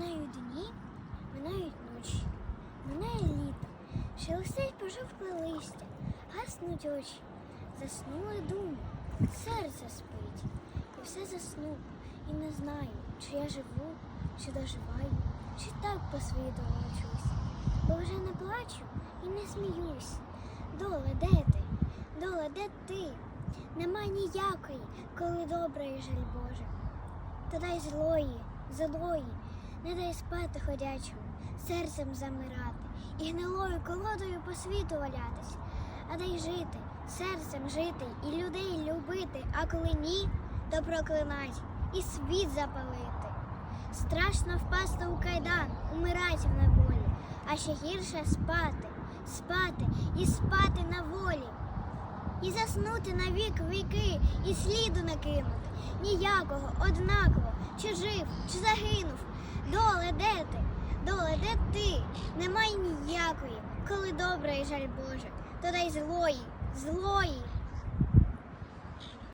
Минають дні, минають ночі, минає літо, шелестить пожовкле листя, гаснуть очі, заснули думи, серце спить, і все засну, і не знаю, чи я живу, чи доживаю, чи так по світу волочусь, бо вже не плачу і не сміюсь. Доле, де ти? Доле, де ти? Нема ніякої, коли добра і жаль Боже. Та дай злої, злої, не дай спати ходячому, серцем замирати і гнилою колодою по світу валятись, а дай жити, серцем жити і людей любити, а коли ні, то проклинать і світ запалити. Страшно впасти у кайдан, умирать в неволі, а ще гірше спати, спати і спати на волі. І заснути на вік віки, і сліду не кинути. Ніякого, однаково, чи жив, чи загинув. Де ти? Немає ніякої, коли добра і жаль Боже. То дай злої, злої,